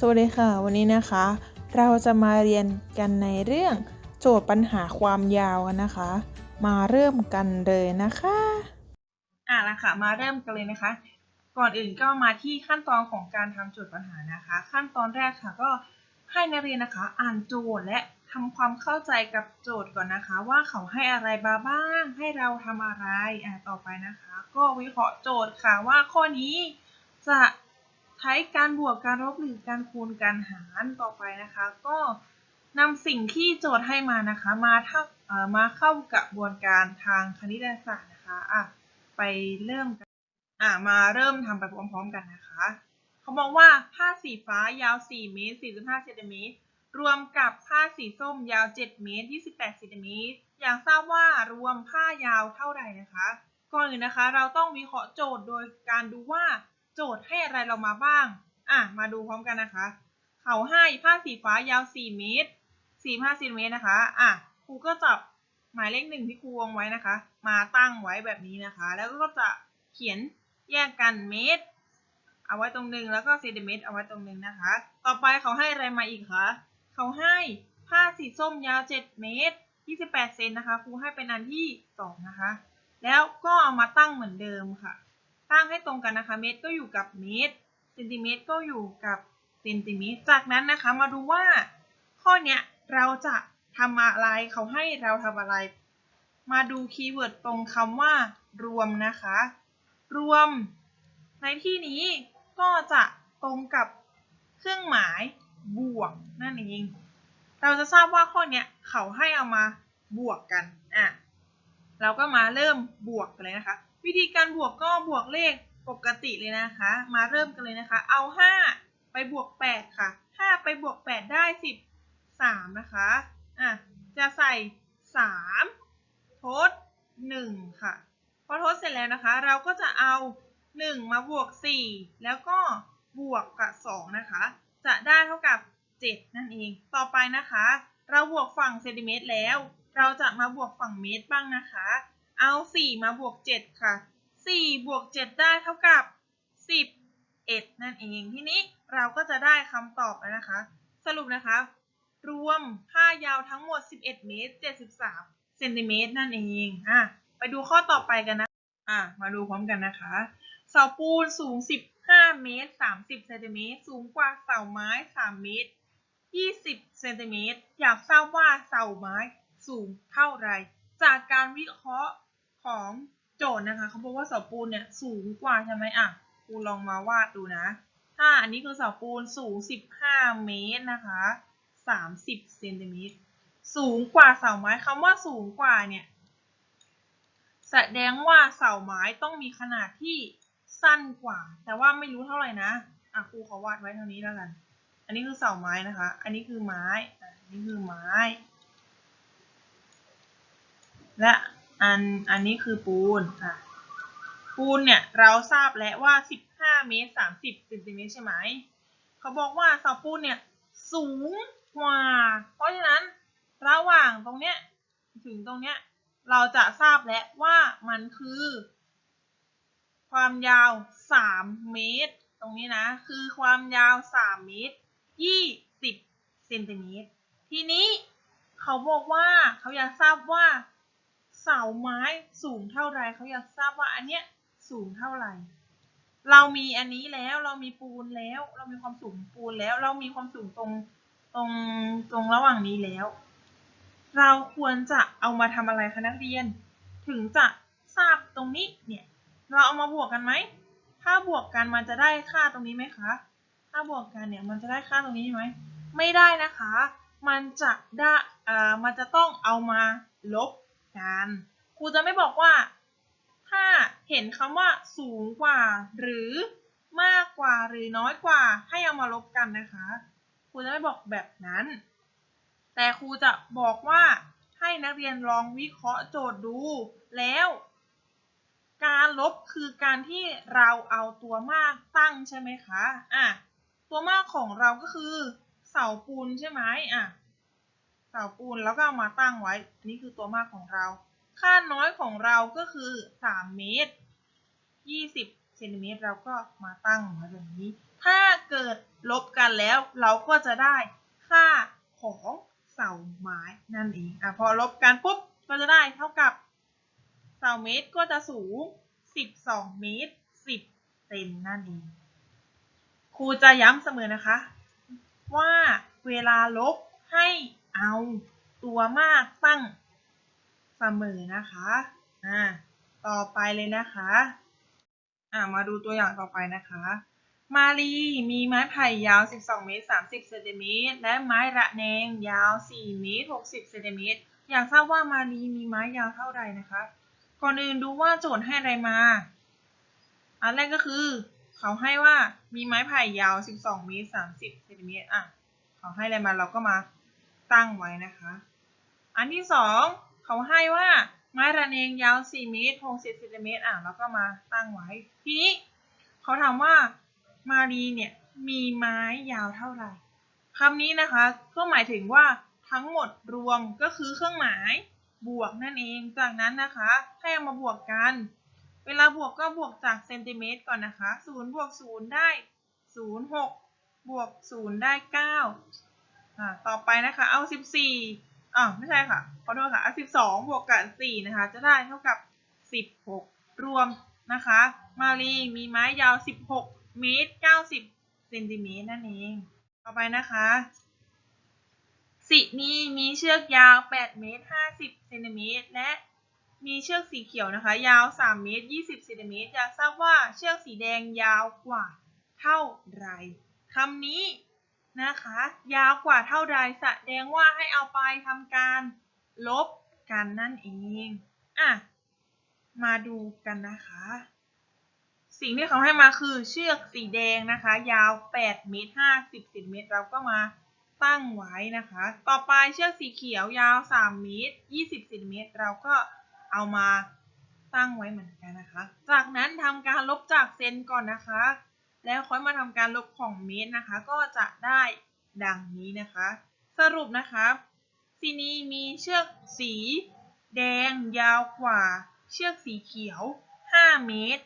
สวัสดีค่ะ วันนี้นะคะ เราจะมาเรียนกันในเรื่องโจทย์ปัญหาความยาวกันนะคะ มาเริ่มกันเลยนะคะอะละค่ะมาเริ่มกันเลยนะคะ ก่อนอื่นก็มาที่ขั้นตอนของการทำโจทย์ปัญหานะคะ ขั้นตอนแรกค่ะก็ให้นักเรียนนะคะ อ่านโจทย์และทำความเข้าใจกับโจทย์ก่อนนะคะ ว่าเขาให้อะไรมาบ้าง ให้เราทำอะไรอะต่อไปนะคะ ก็วิเคราะห์โจทย์ค่ะว่าข้อนี้จะ ใช้การบวกการลบหรือการคูณการหารต่อไปนะคะ ก็นำสิ่งที่โจทย์ให้มานะคะ มาเท่าเอ่อมาเข้ากระบวนการทางคณิตศาสตร์นะคะอะไปเริ่มกันอ่ามาเริ่มทำไปพร้อมๆกันนะคะเขาบอกว่าผ้าสีฟ้ายาว 4 เมตร 45เซนติเมตรรวมกับผ้าสีส้มยาว 7 เมตร 28เซนติเมตรอยากทราบว่ารวมผ้ายาวเท่าไหร่นะคะ ก่อนอื่นนะคะ เราต้องวิเคราะห์โจทย์โดยการดูว่า โจทย์ให้อะไรเรามาบ้าง อะ มาดูพร้อมกันนะคะ เขาให้ผ้าสีฟ้ายาว 4 เมตร 45เซนติเมตรนะคะ อะ ครูก็จับหมายเลขหนึ่งที่ครูวงไว้นะคะ มาตั้งไว้แบบนี้นะคะ แล้วก็จะเขียนแยกกันเมตร เอาไว้ตรงหนึ่งแล้วก็เซนติเมตรเอาไว้ตรงหนึ่งนะคะ ต่อไปเขาให้อะไรมาอีกคะ เขาให้ผ้าสีส้มยาว 7 เมตร 28 เซนนะคะ ครูให้เป็นอันที่ 2 นะคะ แล้วก็เอามาตั้งเหมือนเดิมค่ะ ตั้งให้ตรงกันนะคะ เมตรก็อยู่กับเมตรเซนติเมตรก็อยู่กับเซนติเมตร จากนั้นนะคะมาดูว่า ข้อเนี้ยเราจะทำอะไรเขาให้เราทำอะไร มาดูคีย์เวิร์ดตรงคำว่ารวมนะคะ รวม ในที่นี้ก็จะตรงกับเครื่องหมายบวกนั่นเอง เราจะทราบว่าข้อเนี้ยเขาให้เอามาบวกกันอะเราก็มาเริ่มบวกกันเลยนะคะ วิธีการบวกก็บวกเลขปกติเลยนะคะ มาเริ่มกันเลยนะคะ เอา 5 ไปบวก 8 ค่ะ 5 ไปบวก 8 ได้ 13 นะคะ อะ จะใส่ 3 ทด 1 ค่ะ พอทดเสร็จแล้วนะคะ เราก็จะเอา 1 มาบวก 4 แล้วก็บวกกับ 2 นะคะ จะได้เท่ากับ 7 นั่นเอง ต่อไปนะคะ เราบวกฝั่งเซนติเมตรแล้ว เราจะมาบวกฝั่งเมตรบ้างนะคะ เอา4มาบวก7ค่ะ4บวก7ได้เท่ากับ11นั่นเองทีนี้เราก็จะได้คำตอบแล้วนะคะ สรุปนะคะ รวมผ้ายาวทั้งหมด 11 เมตร 73 เซนติเมตรนั่นเองอะไปดูข้อต่อไปกันนะอะมาดูพร้อมกันนะคะ เสาปูนสูง 15 เมตร 30 เซนติเมตร สูงกว่าเสาไม้ 3 เมตร 20 เซนติเมตร อยากทราบว่าเสาไม้สูงเท่าไร จากการวิเคราะห์ ของโจทย์นะคะเขาบอกว่าเสาปูนเนี่ยสูงกว่าใช่ไหมอะครูลองมาวาดดูนะ ถ้าอันนี้คือเสาปูนสูง 15 เมตรนะคะ 30 เซนติเมตร สูงกว่าเสาไม้คำว่าสูงกว่าเนี่ยแสดงว่าเสาไม้ต้องมีขนาดที่สั้นกว่า แต่ว่าไม่รู้เท่าไหร่นะ อะครูขอวาดไว้เท่านี้แล้วกัน อันนี้คือเสาไม้นะคะ อันนี้คือไม้ อันนี้คือไม้ และ อันอันนี้คือปูนอะปูนเนี่ยเราทราบแล้วว่า 15 เมตร 30เซนติเมตรใช่ไหม เขาบอกว่าเสาปูนเนี่ยสูงกว่า เพราะฉะนั้นระหว่างตรงเนี้ยถึงตรงเนี้ยเราจะทราบแล้วว่ามันคือ ความยาว 3 เมตร ตรงนี้นะ คือความยาว 3 เมตร 20เซนติเมตร ทีนี้เขาบอกว่าเขาอยากทราบว่า เสาไม้สูงเท่าไรเขาอยากทราบว่าอันเนี้ยสูงเท่าไหร่ เรามีอันนี้แล้วเรามีปูนแล้ว เรามีความสูงปูนแล้ว เรามีความสูงตรงตรงตรงระหว่างนี้แล้ว เราควรจะเอามาทำอะไรคะนักเรียน ถึงจะทราบตรงนี้เนี่ยเราเอามาบวกกันไหมถ้าบวกกันมันจะได้ค่าตรงนี้ไหมคะถ้าบวกกันเนี่ยมันจะได้ค่าตรงนี้ไหมไม่ได้นะคะ มันจะได้อ่ามันจะต้องเอามาลบ กันครูจะไม่บอกว่า ถ้าเห็นคำว่าสูงกว่า หรือมากกว่าหรือน้อยกว่า ให้เอามาลบกันนะคะครูจะไม่บอกแบบนั้น แต่ครูจะบอกว่าให้นักเรียนลองวิเคราะห์โจทย์ดู แล้ว การลบคือการที่เราเอาตัวมากตั้งใช่ไหมคะอะตัวมากของเราก็คือเสาปูนใช่ไหมอะ เสาปูนแล้วก็เอามาตั้งไว้นนี้คือตัวมากของเรา ค่าน้อยของเราก็คือ 3 เมตร 20เซนติเมตรเราก็มาตั้งไว้แบบนี้ ถ้าเกิดลบกันกันแล้วเราก็จะได้ค่าของเสาไม้นั่นเองอะพอลบกันปุ๊บก็จะได้เท่ากับเสาเมตรก็จะสูง 12 เมตร 10เซนนั่นเอง ครูจะย้ำเสมอนะคะ ว่าเวลาลบให้ เอาตัวมากตั้งเสมอนะคะอ่าต่อไปเลยนะคะอ่ามาดูตัวอย่างต่อไปนะคะ มาลีมีไม้ไผ่ยาว 12 เมตร 30 เซนติเมตร และไม้ระแนงยาว 4 เมตร 60 เซนติเมตร อยากทราบว่ามาลีมีไม้ยาวเท่าใดนะคะ ก่อนอื่นดูว่าโจทย์ให้อะไรมา อันแรกก็คือ เขาให้ว่ามีไม้ไผ่ยาว 12 เมตร 30 เซนติเมตร อะ เขาให้อะไรมาเราก็มา ตั้งไว้นะคะ อันที่สองเขาให้ว่าไม้ระเนงยาว 4 เมตร 60เซนติเมตรอะเราก็มาตั้งไว้ ทีนี้เขาถามว่ามารีเนี่ยมีไม้ยาวเท่าไหร่คำนี้นะคะก็หมายถึงว่าทั้งหมดรวมก็คือเครื่องหมายบวกนั่นเอง จากนั้นนะคะให้เอามาบวกกัน เวลาบวกก็บวกจากเซนติเมตรก่อนนะคะ0บวก0ได้ 0 6บวก0ได้ 9 อ่าต่อไปนะคะ เอา 14อ่าไม่ใช่ค่ะ ขอโทษค่ะ เอา 12 บวกกับ 4 นะคะ จะได้เท่ากับ 16 รวมนะคะ มารีมีไม้ยาว 16 เมตร 90 เซนติเมตรนั่นเอง ต่อไปนะคะ สินีมีเชือกยาว 8 เมตร 50 เซนติเมตร และมีเชือกสีเขียวนะคะ ยาว 3 เมตร 20 เซนติเมตรอยากทราบว่าเชือกสีแดงยาวกว่าเท่าไรคำนี้ นะคะ ยาวกว่าเท่าใดแสดงว่าให้เอาไปทำการลบกันนั่นเองอะมาดูกันนะคะ สิ่งที่เขาให้มาคือเชือกสีแดงนะคะ ยาว8เมตร50เซนติเมตรเราก็มาตั้งไว้นะคะ ต่อไปเชือกสีเขียวยาว3เมตร20เซนติเมตร เราก็เอามาตั้งไว้เหมือนกันนะคะ จากนั้นทำการลบจากเซนก่อนนะคะ แล้วค่อยมาทำการลบของเมตรนะคะ ก็จะได้ดังนี้นะคะ สรุปนะคะซีนี้มีเชือกสี แดงยาวกว่า เชือกสีเขียว 5 เมตร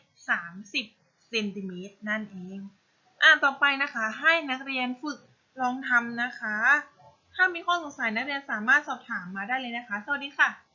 30เซนติเมตรนั่นเองอ่าต่อไปนะคะให้นักเรียนฝึกลองทำนะคะ ถ้ามีข้อสงสัยนักเรียนสามารถสอบถามมาได้เลยนะคะ สวัสดีค่ะ